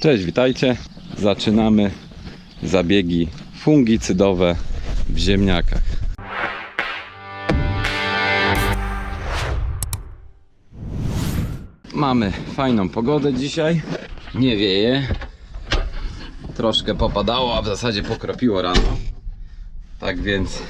Cześć, witajcie. Zaczynamy zabiegi fungicydowe w ziemniakach. Mamy fajną pogodę dzisiaj. Nie wieje. Troszkę popadało, a w zasadzie pokropiło rano. Tak więc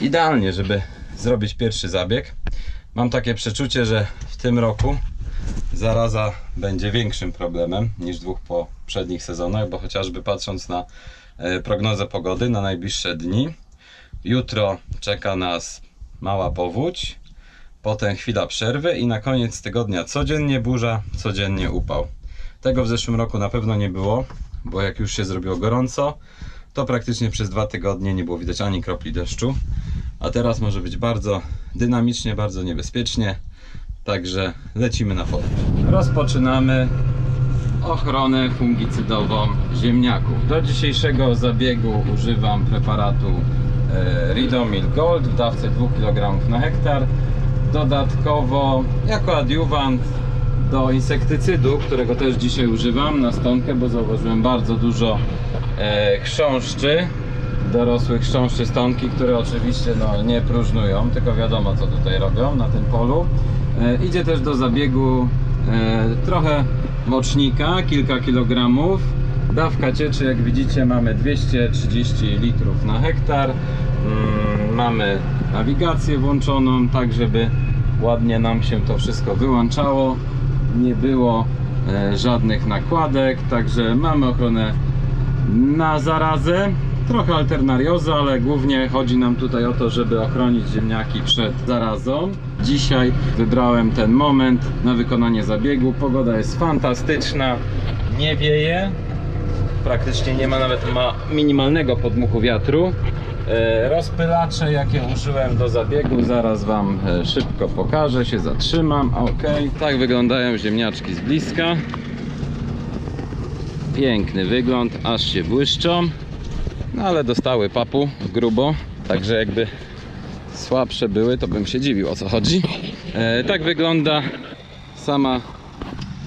idealnie, żeby zrobić pierwszy zabieg. Mam takie przeczucie, że w tym roku zaraza będzie większym problemem niż dwóch poprzednich sezonach, bo chociażby patrząc na e, prognozę pogody na najbliższe dni, jutro czeka nas mała powódź, potem chwila przerwy i na koniec tygodnia codziennie burza, codziennie upał. Tego w zeszłym roku na pewno nie było, bo jak już się zrobiło gorąco, to praktycznie przez dwa tygodnie nie było widać ani kropli deszczu, a teraz może być bardzo dynamicznie, bardzo niebezpiecznie. Także lecimy na pole. Rozpoczynamy ochronę fungicydową ziemniaków. Do dzisiejszego zabiegu używam preparatu e, Ridomil Gold w dawce 2 kg na hektar. Dodatkowo jako adiuwant do insektycydu, którego też dzisiaj używam na stonkę, bo zauważyłem bardzo dużo e, chrząszczy, dorosłych chrząszczy stonki, które oczywiście no, nie próżnują, tylko wiadomo co tutaj robią na tym polu. E, idzie też do zabiegu e, trochę mocznika, kilka kilogramów. Dawka cieczy, jak widzicie, mamy 230 litrów na hektar. Mm, mamy nawigację włączoną, tak żeby ładnie nam się to wszystko wyłączało. Nie było e, żadnych nakładek, także mamy ochronę na zarazę. Trochę alternarioza, ale głównie chodzi nam tutaj o to, żeby ochronić ziemniaki przed zarazą. Dzisiaj wybrałem ten moment na wykonanie zabiegu. Pogoda jest fantastyczna, nie wieje, praktycznie nie ma nawet ma minimalnego podmuchu wiatru. E, Rozpylacze, jakie użyłem do zabiegu, zaraz Wam e, szybko pokażę, się zatrzymam. Ok, tak wyglądają ziemniaczki z bliska. Piękny wygląd, aż się błyszczą. No ale dostały papu grubo, także jakby słabsze były, to bym się dziwił o co chodzi. E, tak wygląda sama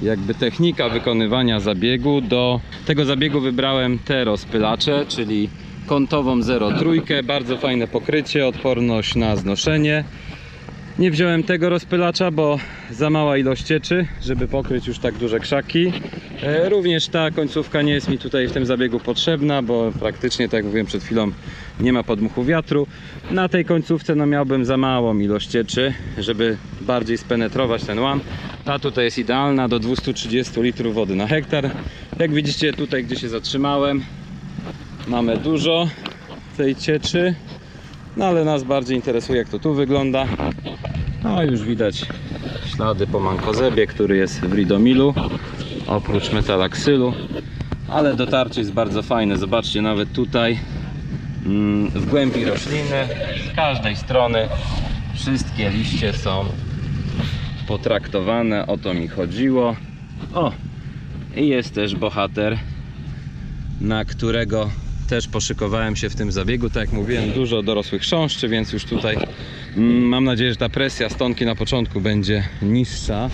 jakby technika wykonywania zabiegu. Do tego zabiegu wybrałem te rozpylacze, czyli kątową 0,3, bardzo fajne pokrycie, odporność na znoszenie. Nie wziąłem tego rozpylacza, bo za mała ilość cieczy, żeby pokryć już tak duże krzaki. E, Również ta końcówka nie jest mi tutaj w tym zabiegu potrzebna, bo praktycznie, tak jak mówiłem przed chwilą, nie ma podmuchu wiatru. Na tej końcówce no, miałbym za małą ilość cieczy, żeby bardziej spenetrować ten łam. Ta tutaj jest idealna, do 230 litrów wody na hektar. Jak widzicie tutaj, gdzie się zatrzymałem, mamy dużo tej cieczy. No ale nas bardziej interesuje jak to tu wygląda. No już widać ślady po mankozebie, który jest w Ridomilu, oprócz metalaksylu. Ale dotarcie jest bardzo fajne. Zobaczcie nawet tutaj mm, w głębi rośliny z każdej strony wszystkie liście są potraktowane. O to mi chodziło. O! I jest też bohater na którego też poszykowałem się w tym zabiegu. Tak jak mówiłem, dużo dorosłych chrząszczy, więc już tutaj mam nadzieję, że ta presja stonki na początku będzie niższa.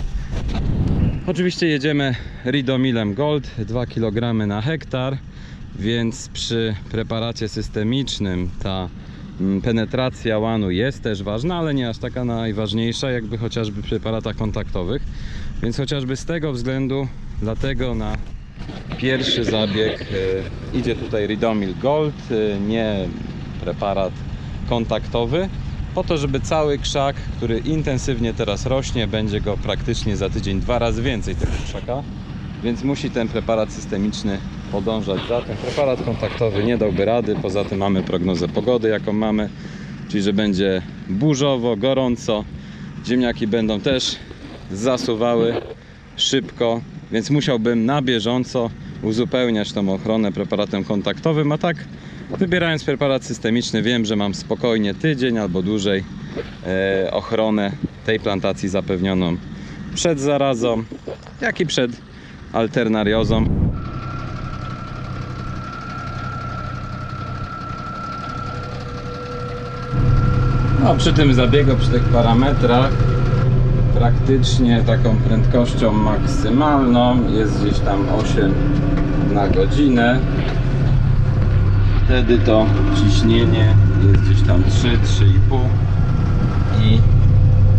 Oczywiście jedziemy Ridomilem Gold 2 kg na hektar, więc przy preparacie systemicznym ta mm, penetracja łanu jest też ważna, ale nie aż taka najważniejsza, jakby chociażby przy preparatach kontaktowych. Więc chociażby z tego względu, dlatego na Pierwszy zabieg e, idzie tutaj Ridomil Gold, e, nie preparat kontaktowy, po to, żeby cały krzak, który intensywnie teraz rośnie, będzie go praktycznie za tydzień dwa razy więcej tego krzaka, więc musi ten preparat systemiczny podążać za tym. Preparat kontaktowy nie dałby rady, poza tym mamy prognozę pogody, jaką mamy, czyli że będzie burzowo, gorąco, ziemniaki będą też zasuwały szybko, więc musiałbym na bieżąco uzupełniać tą ochronę preparatem kontaktowym, a tak wybierając preparat systemiczny wiem, że mam spokojnie tydzień albo dłużej e, ochronę tej plantacji zapewnioną przed zarazą, jak i przed alternariozą. No, przy tym zabiegu, przy tych parametrach praktycznie taką prędkością maksymalną jest gdzieś tam 8 na godzinę. Wtedy to ciśnienie jest gdzieś tam 3, 3,5 i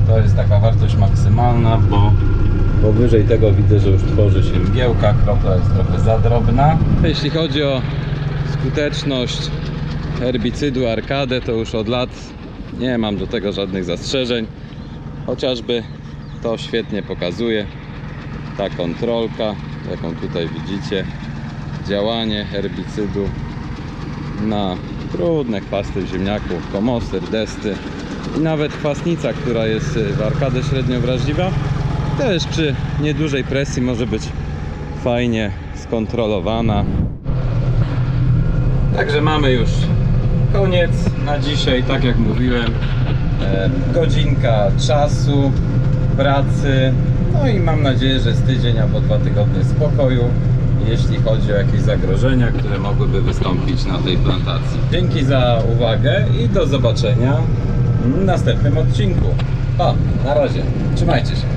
to jest taka wartość maksymalna, bo powyżej tego widzę, że już tworzy się mgiełka, kropla jest trochę za drobna. Jeśli chodzi o skuteczność herbicydu Arkadę, to już od lat nie mam do tego żadnych zastrzeżeń. Chociażby to świetnie pokazuje ta kontrolka, jaką tutaj widzicie. Działanie herbicydu na trudne chwasty w ziemniaku, komosyr, desty i nawet chwastnica, która jest w arkadę średnio wrażliwa, też przy niedużej presji może być fajnie skontrolowana. Także mamy już koniec na dzisiaj, tak jak mówiłem. E, godzinka czasu, pracy. No i mam nadzieję, że z tydzień albo dwa tygodnie spokoju, jeśli chodzi o jakieś zagrożenia, które mogłyby wystąpić na tej plantacji. Dzięki za uwagę i do zobaczenia w następnym odcinku. Pa, na razie. Trzymajcie się.